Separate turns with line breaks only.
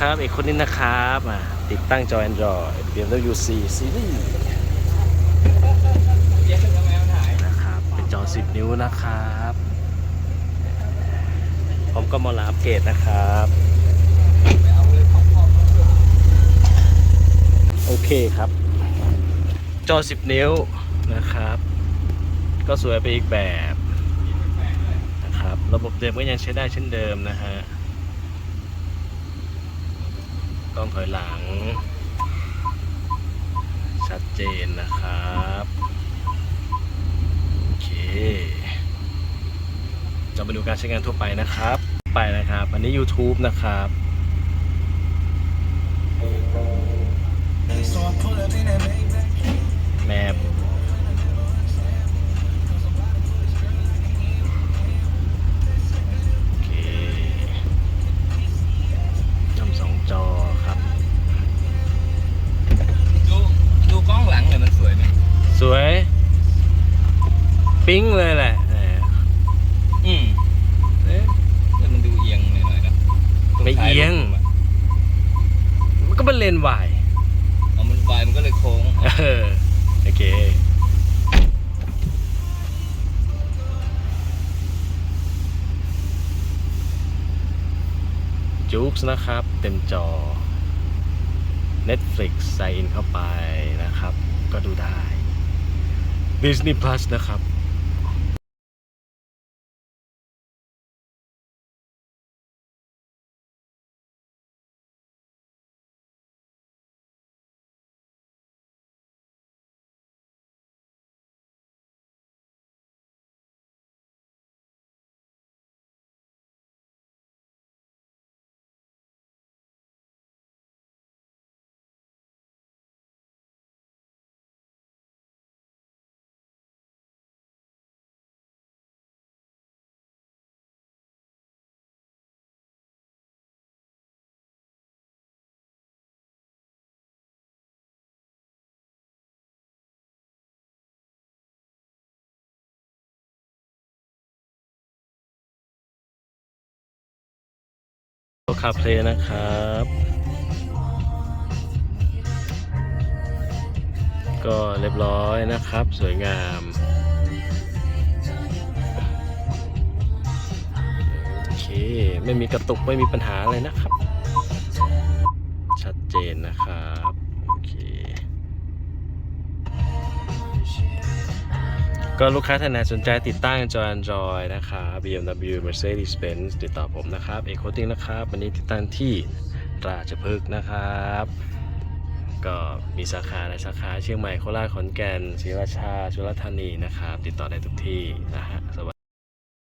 นะครับเอกคนนี้นะครับติดตั้งจอ Android BMW C Series นะครับ เป็นจอ 10 นิ้วนะครับพร้อมก็มาลาอัปเกรดนะครับ โอเคครับ จอ 10 นิ้วนะครับ ก็สวยไปอีกแบบนะครับ ระบบเดิมก็ยังใช้ได้เช่นเดิมนะฮะ ต้องถอยหลัง ชัดเจนนะครับ โอเค จะมาดูการใช้งานทั่วไปนะครับ ไปนะครับ อันนี้ YouTube นะครับ ปิ๊งเลยแหละแหม
อืม
เอ๊ะ
แต่มันดูเอียงหน่อยๆนะ
ไม่เอียงมันก็เป็นเลนส์วาย
อ๋อมันวายมันก็เลยโค้ง
เออโอเคจู๊กนะครับ เต็มจอ Netflix ใส่อินเข้าไปนะครับ ก็ดูได้ Disney Plus นะครับ คาเพลนะครับ ก็เรียบร้อยนะครับ สวยงาม โอเค ไม่มีกระตุกไม่มีปัญหาอะไรนะครับ ชัดเจนนะครับ โอเค ก็ลูกค้าท่านไหนสนใจติดตั้งจอ Android นะครับ BMW Mercedes-Benz ติดต่อผมนะครับเอกโคติงนะครับ วันนี้ติดตั้งที่ราชพฤกษ์นะครับ ก็มีสาขาในสาขาเชียงใหม่โคราชขอนแก่นศรีราชา ชุราษฎร์ธานีนะครับ ติดต่อได้ทุกที่นะฮะสวัสดี